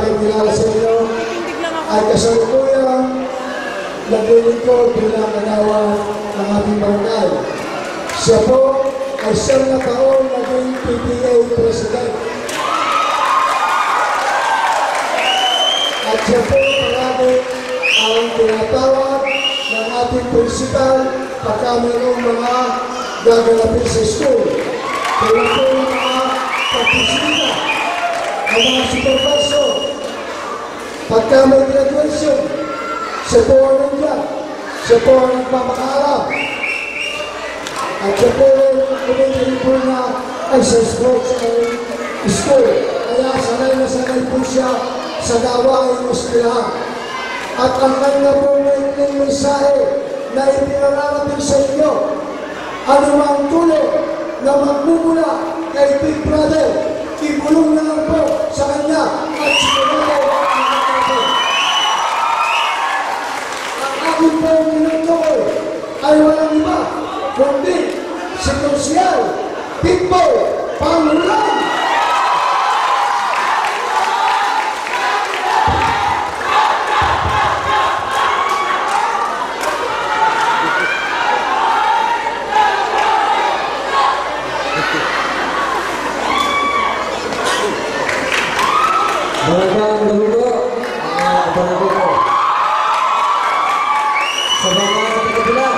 pakikilala sa inyo ay kasalukuyang naglilingkod bilang kanawa ng ating barangay. Siya po ay siyam na taon naging PTA President. At siya po palagi ang tinatawag ng ating principal pagka mga gaganapin sa school. Kaya po yung mga pagkisita, ang mga supervisor, pagka may graduation, siya po ang nandiyan. Siya po ang nagpapakaarap. At siya po ay kumitirin po na ay sa sports and school. Kaya sanay na sanay po siya sa gawain ng eskwelahan. At ang kanya po may mensahe na ipinararating sa inyo, anumang tulong na magmumula kay Big Brother, ibulong na lang po sa kanya at sigurado ang natin. Ang aking po minutukoy ay walang iba, kundi si Konsyal Big Boy Pangulang. Magandang gabi po, kapanabi ko. Sa mga kapatila,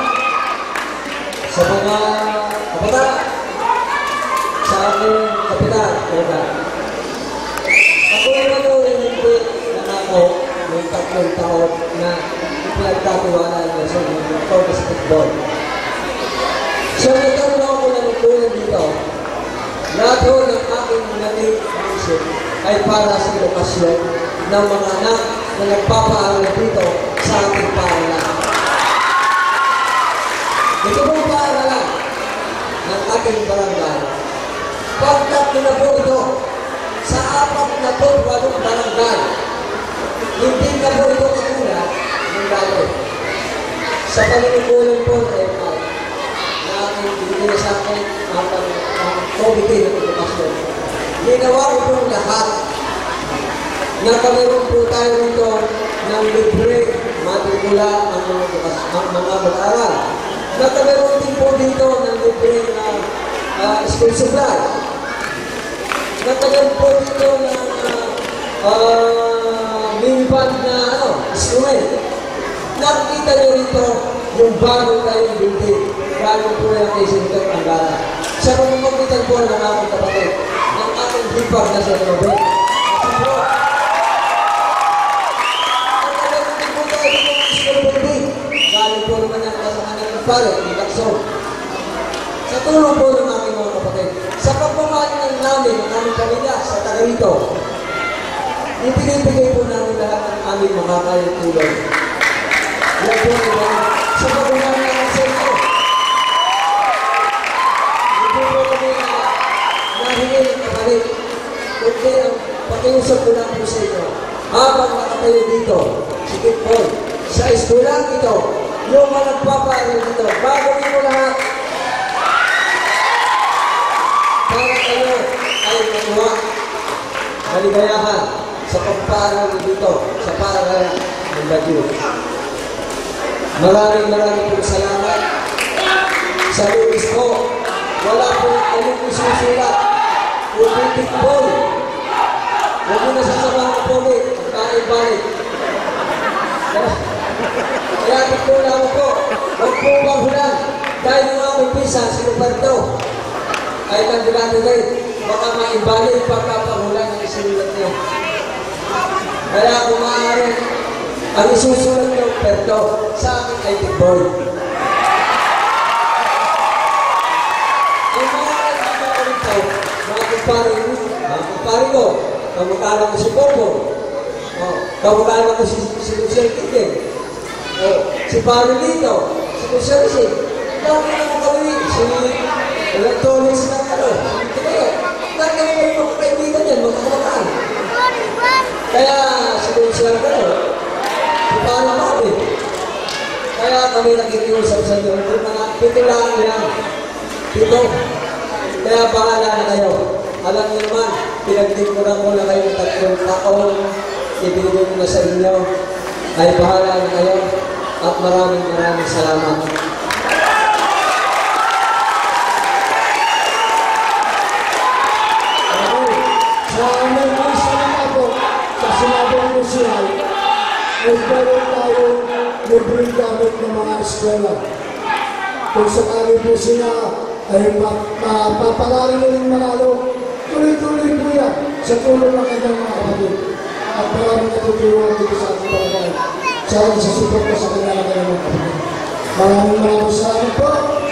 sa mga kapata, sa aking kapitan, talaga. Ako naman po yung na ako ng tatlong taon na pinagtatiwanan niya sa mga football. So, nagkaroon ako ng dito. Lahat ng aking naging ay para sa edukasyon ng mga anak na nagpapaaral dito sa ating paaralan. Ito pong paaralan ng ating barangay. Pagkat na po ito sa apat na po walong barangay. Hindi na po ito katulad ng dati. Sa paninimulan po na MI, na aking binigay sa akin ang committee ng edukasyon. Ginawa ko po lahat na po tayo rito ng libre matrikula ang mga, ang mga mag-aaral. Na kamiron din po dito ng libre na ah, school supply. Na kamiron po dito ng uh, uh, na ano, instrument. Nakita niyo rito yung bago tayong building. Bago po yan kay Senator Angara. Sa pamamagitan po ng aking kapatid, ng ating hipag na sa Nobel. Sa pare, ni Lacson. Sa tulong po ng aking mga kapatid, sa pagmamahalan namin, ng aming pamilya, sa taga rito, ibigay-bigay po namin lahat ng aming makakayang tulong. Yan po diba? Sa pagmamahalan ng sentro. Hindi po kami na nahingi ng kapalit. Kundi ang pakiusap ko lang po sa inyo. Habang nakatayo dito, si Kit Paul, sa eskulang ito, yung mga nagpapaaral dito, bago mo lahat, para kayo ay makuha maligayahan sa pagpaaral dito sa paaralan ng Bagyo. Maraming maraming po salamat sa Luis po. Wala po anong isusulat. Ulitin po. Huwag mo na sasamahan po ulit. Ang balik-balik. Po mahulan. Dahil yung aming pisa, si Roberto, ay kandidato rin. Baka maibalik pagkapahulan ng isinulat niyo. Kaya kung maaari, ang isusulat niyo, Roberto, sa akin ay Big Boy. Ang mga kaibigan ko rito, mga kumpare ko, mga kumpare ko, kamukala ko si Bobo, oh, kamukala ko si, si Lucian Kitin, oh, si Parilito, si Lucian Si, dami na kami, si Electronics na ano, Teo, dami na kami mga kaibigan yan, mga kamukala. Kaya si Lucian ko, si Parilito, kaya kami nakikiusap sa inyo, mga pito lang. Pito. Kaya bahala na kayo. Alam niyo naman, pinagtipunan ko na kayo ng tatlong taon ibinigay ko na sa inyo ay bahala na kayo at maraming maraming salamat. Okay. Sa ako, sa sinabong musyal, meron tayong libreng gamit ng mga eskwela. Kung sakali po sila ay mapapalari na rin manalo, tuloy-tuloy po yan sa tulong ng kanyang mga kapatid. At maraming natutulungan dito sa ating barangay. Sa sa support ko sa kanya ng kanyang mga kapatid. Maraming maraming salamat po.